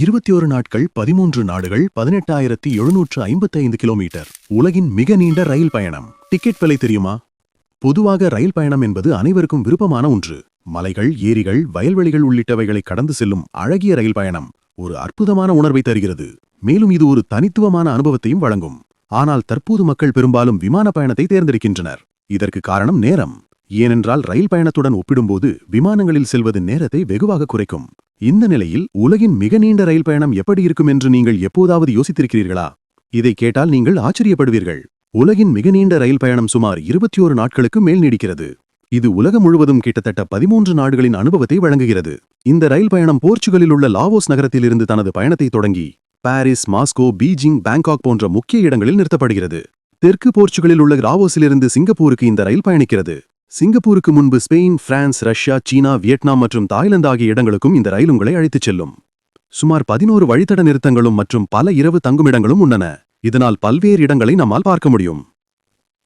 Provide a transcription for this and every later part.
இருபத்தி ஒரு நாட்கள் பதிமூன்று நாடுகள் பதினெட்டாயிரத்தி எழுநூற்று ஐம்பத்தைந்து கிலோமீட்டர். உலகின் மிக நீண்ட ரயில் பயணம். டிக்கெட் விலை தெரியுமா? பொதுவாக ரயில் பயணம் என்பது அனைவருக்கும் விருப்பமான ஒன்று. மலைகள் ஏரிகள் வயல்வெளிகள் உள்ளிட்டவைகளை கடந்து செல்லும் அழகிய ரயில் பயணம் ஒரு அற்புதமான உணர்வை தருகிறது. மேலும் இது ஒரு தனித்துவமான அனுபவத்தையும் வழங்கும். ஆனால் தற்போது மக்கள் பெரும்பாலும் விமான பயணத்தை தேர்ந்தெடுக்கின்றனர். இதற்கு காரணம் நேரம். ஏனென்றால் ரயில் பயணத்துடன் ஒப்பிடும்போது விமானங்களில் செல்வது நேரத்தை வெகுவாக குறைக்கும். இந்த நிலையில் உலகின் மிக நீண்ட ரயில் பயணம் எப்படி இருக்கும் என்று நீங்கள் எப்போதாவது யோசித்திருக்கிறீர்களா? இதை கேட்டால் நீங்கள் ஆச்சரியப்படுவீர்கள். உலகின் மிக நீண்ட ரயில் பயணம் சுமார் இருபத்தி ஒரு நாட்களுக்கு மேல் நீடிக்கிறது. இது உலகம் முழுவதும் கிட்டத்தட்ட பதிமூன்று நாடுகளின் அனுபவத்தை வழங்குகிறது. இந்த ரயில் பயணம் போர்ச்சுகலில் உள்ள லாவோஸ் நகரத்திலிருந்து தனது பயணத்தை தொடங்கி பாரிஸ் மாஸ்கோ பீஜிங் பாங்காக் போன்ற முக்கிய இடங்களில் நிறுத்தப்படுகிறது. தெற்கு போர்ச்சுகலில் உள்ள ராவோஸிலிருந்து சிங்கப்பூருக்கு இந்த ரயில் பயணிக்கிறது. சிங்கப்பூருக்கு முன்பு ஸ்பெயின் பிரான்ஸ் ரஷ்யா சீனா வியட்நாம் மற்றும் தாய்லாந்து ஆகிய இடங்களுக்கும் இந்த ரயில் உங்களை அழைத்துச் செல்லும். சுமார் பதினோரு வழித்தட நிறுத்தங்களும் மற்றும் பல இரவு தங்குமிடங்களும் உள்ளன. இதனால் பல்வேறு இடங்களை நம்மால் பார்க்க முடியும்.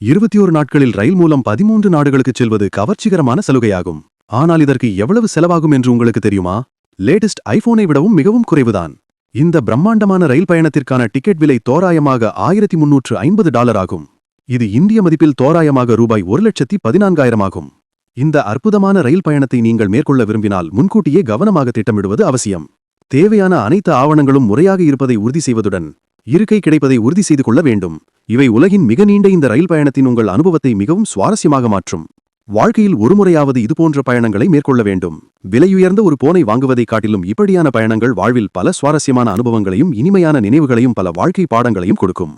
இருபத்தி ஒரு நாட்களில் ரயில் மூலம் பதிமூன்று நாடுகளுக்குச் செல்வது கவர்ச்சிகரமான சலுகையாகும். ஆனால் இதற்கு எவ்வளவு செலவாகும் என்று உங்களுக்கு தெரியுமா? லேட்டஸ்ட் ஐபோனை விடவும் மிகவும் குறைவுதான். இந்த பிரம்மாண்டமான ரயில் பயணத்திற்கான டிக்கெட் விலை தோராயமாக ஆயிரத்தி முன்னூற்று ஐம்பது டாலர் ஆகும். இது இந்திய மதிப்பில் தோராயமாக ரூபாய் ஒரு லட்சத்தி பதினான்காயிரம் ஆகும். இந்த அற்புதமான ரயில் பயணத்தை நீங்கள் மேற்கொள்ள விரும்பினால் முன்கூட்டியே கவனமாக திட்டமிடுவது அவசியம். தேவையான அனைத்து ஆவணங்களும் முறையாக இருப்பதை உறுதி செய்வதுடன் இருக்கை கிடைப்பதை உறுதி செய்து கொள்ள வேண்டும். இவை உலகின் மிக நீண்ட இந்த ரயில் பயணத்தின் உங்கள் அனுபவத்தை மிகவும் சுவாரஸ்யமாக மாற்றும். வாழ்க்கையில் ஒருமுறையாவது இதுபோன்ற பயணங்களை மேற்கொள்ள வேண்டும். விலையுயர்ந்த ஒரு போனை வாங்குவதைக் காட்டிலும் இப்படியான பயணங்கள் வாழ்வில் பல சுவாரஸ்யமான அனுபவங்களையும் இனிமையான நினைவுகளையும் பல வாழ்க்கை பாடங்களையும் கொடுக்கும்.